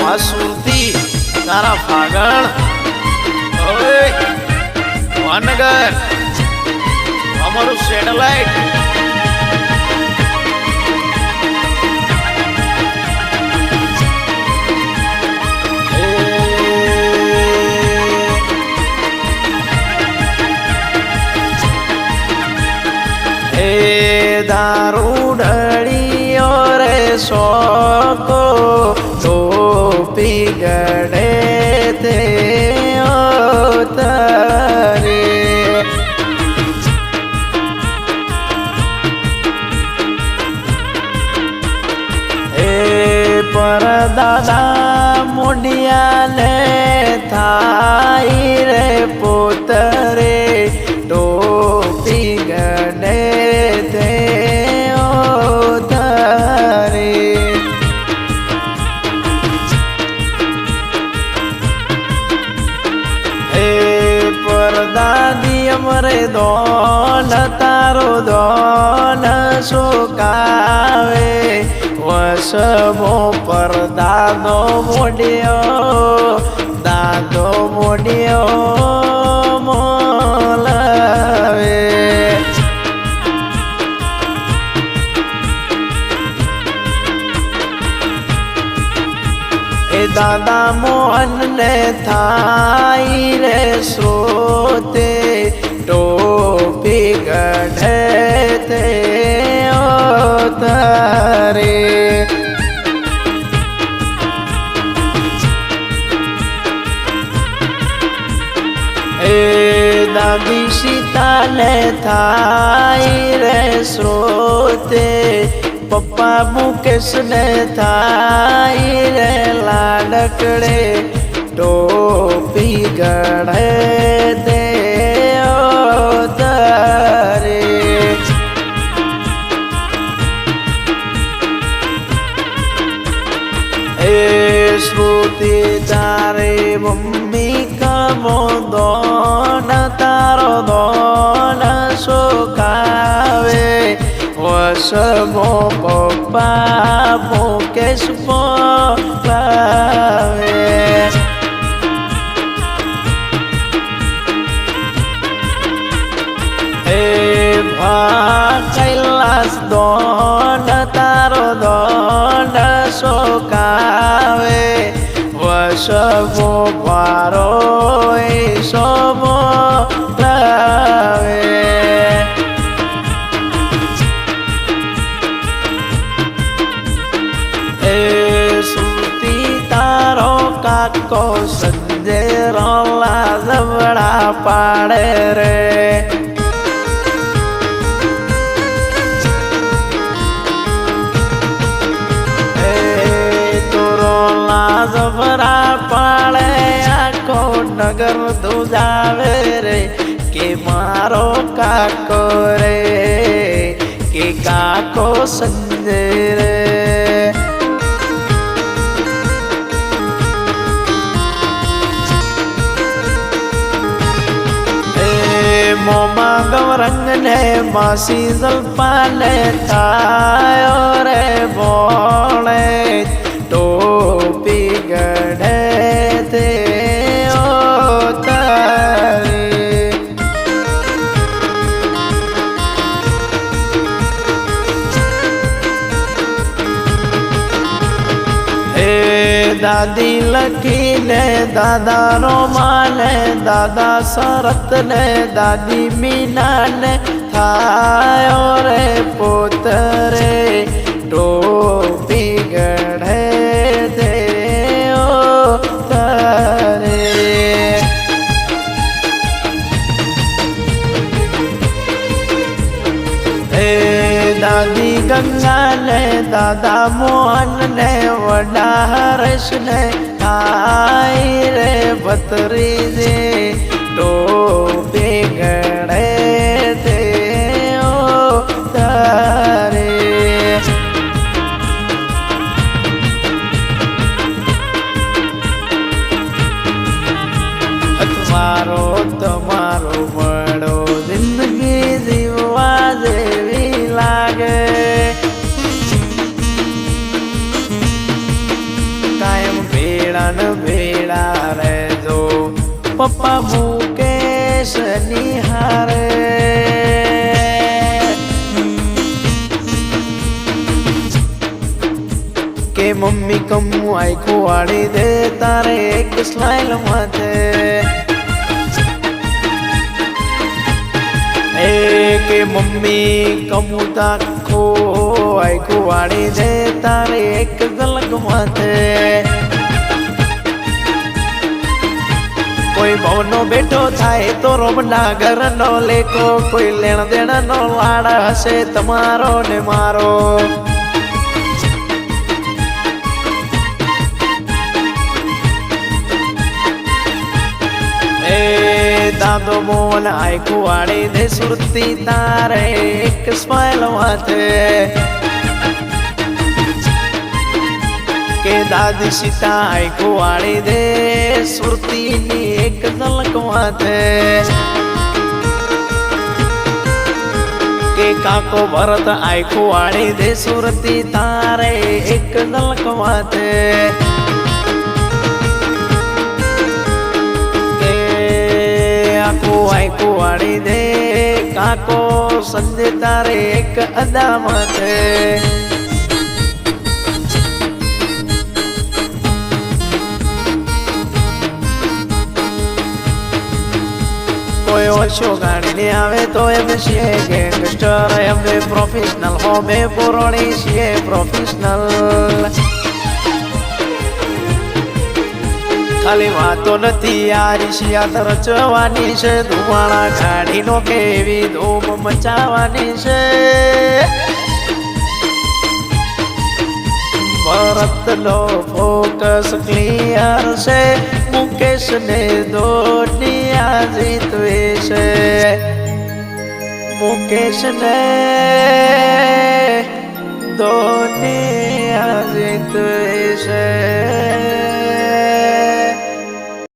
વાસુદી તારા ફાગણ ઓય વાનગર અમારું સેટેલાઇટ ગડે તે તારે એ પરદાદા મુડિયાને થાય રે પોતરે ટોપી ગડે સુકાવે વસમો પરદાદો મોડ્યો દાદો મોડ્યો મોલાવે. એ દાદા મોહન ને થાય રે શ્રોતે ટોપી ગઢે થાય રે શ્રોતે પપ્પા મુકેશને થાય રે લાડકડે. ટોપી ગઢે તે શ્રુતિ તારે મમ્મી કમો દોન, તારો દોન. વસમો પપ્પા મુકેશ પોલાવે એ ભા કૈલાસ દોન તારો દોન સોકાવે વસમો પારો જબડા પાડે રે. લાજબરા પાડે, આખો નગર દુજાવે રે. કે મારો કાકો રે, કે કાકો સંજય રે. મોમાં ગૌરંગ ને માસી જલપાને થાયો રે બોળે ટોપી દાદી લખીને દાદા રોમાને દાદા શરતને, દાદી મીનાને થાયો રે પોતરે, ટોપી ગઢે તે દાદી ગંગા ને દાદા મોહન હર્ષ ને આઈ રે ભતરી જે ટોપી ગળે ભેળા ને ભેળા રહેજો પપ્પા મુકેશ નિહારે. કે મમ્મી કમું આખું વાળી દે, તારે એક સ્માઈલ માથે એ કે મમ્મી કમું તાખો આખું વાળી દે, તારે એક ઝલક માથે કોઈ ભવનો બેઠો થાય તો રોમના ઘરનો લેકો, કોઈ લેણ દેણનો લાડ હશે તમારો ને મારો. દાદો મોન આયકુ વાળી દે સુરતી તારે, એક સ્માઈલ માથે કે દાદી સીતા કુવાળી વાળી દે, સુરતીની એક ઝલક માથે કે કાકો ભરત આયકુ વાળી દે, સુરતી તારે એક ઝલક કે આકો આખો વાળી દે, કાકો સંજે તારે એક અદામત કોઈ ઓછો ગાડીને આવે તો એમ છીએ ગેંગસ્ટર અમે પ્રોફેશનલ હોમે પુરોણી છીએ પ્રોફેશનલ ખાલી વાતો નથી યારી શિયાત રચવાની છે ધુમાળા ગાડીનો કેવી ધૂમ મચાવવાની છે. ભરત નો ફોકસ ક્લિયર છે મુકેશ ને राजी द्वेष मुकेश ने दोनी राजी द्वेष